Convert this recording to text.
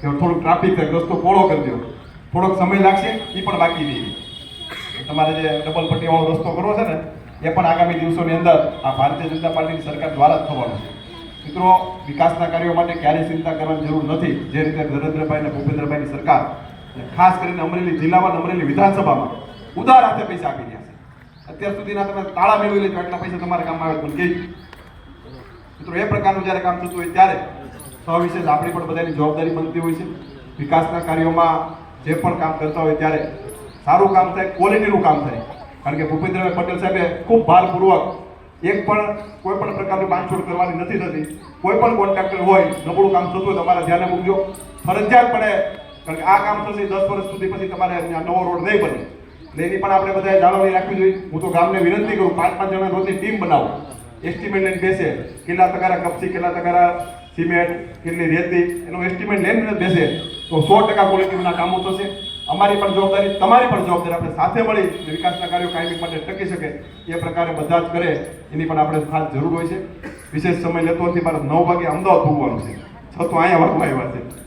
કે થોડુંક ટ્રાફિક છે રસ્તો કરી દો. થોડોક સમય લાગશે એ પણ બાકી રહી. તમારે જે ડબલ પટ્ટીવાળો રસ્તો કરવો છે ને, એ પણ આગામી દિવસોની અંદર આ ભારતીય જનતા પાર્ટીની સરકાર દ્વારા જ થવાનું છે. મિત્રો, વિકાસના કાર્યો માટે ક્યારેય ચિંતા કરવાની જરૂર નથી. જે રીતે નરેન્દ્રભાઈ અને ભૂપેન્દ્રભાઈની સરકાર ખાસ કરીને અમરેલી જિલ્લામાં અમરેલી વિધાનસભામાં ઉદાર હાથે પૈસા આપી રહ્યા છે. અત્યાર સુધીના તમે તાળા મેળવી લેજો એટલા પૈસા તમારા કામમાં આવે પણ મિત્રો, એ પ્રકારનું જ્યારે કામ થતું હોય ત્યારે સવિશેષ આપણી પણ બધાની જવાબદારી બનતી હોય છે. વિકાસના કાર્યોમાં જે પણ કામ કરતા હોય ત્યારે સારું કામ થાય ક્વોલિટીનું કામ થાય. કારણ કે ભૂપેન્દ્રભાઈ પટેલ સાહેબે ખૂબ ભારપૂર્વક એક પણ કોઈ પણ પ્રકારની બાંધછોડ કરવાની નથી થતી. કોઈ પણ કોન્ટ્રાક્ટર હોય, નબળું કામ થતું હોય, તમારે ધ્યાને મૂકજો. ફરજિયાતપણે કારણ કે આ કામ થશે દસ વર્ષ સુધી પછી તમારે નવો રોડ નહીં બને. એટલે એની પણ આપણે બધાએ જાળવણી રાખવી જોઈએ. હું તો ગામને વિનંતી કરું, પાંચ પાંચ જણા રોજની ટીમ બનાવો. એસ્ટિમેટ લઈને બેસે. કેટલા તગારા કપચી કેટલા તગારા સિમેન્ટ કેટલી રેતી, એનું એસ્ટિમેટ લઈને બેસે. તો સો ટકા ક્વોલિટીના કામો થશે. અમારી પણ જવાબદારી, તમારી પણ જવાબદારી આપણે સાથે મળી વિકાસના કાર્યો કાયમી માટે ટકી શકે એ પ્રકારે બધા જ કરે. એની પણ આપણે ખાસ જરૂર હોય છે. વિશેષ સમય લેતો નથી, મારે નવ વાગે અમદાવાદ ભોગવાનું છે. છ તો અહીંયા વાગવા આવ્યા છે.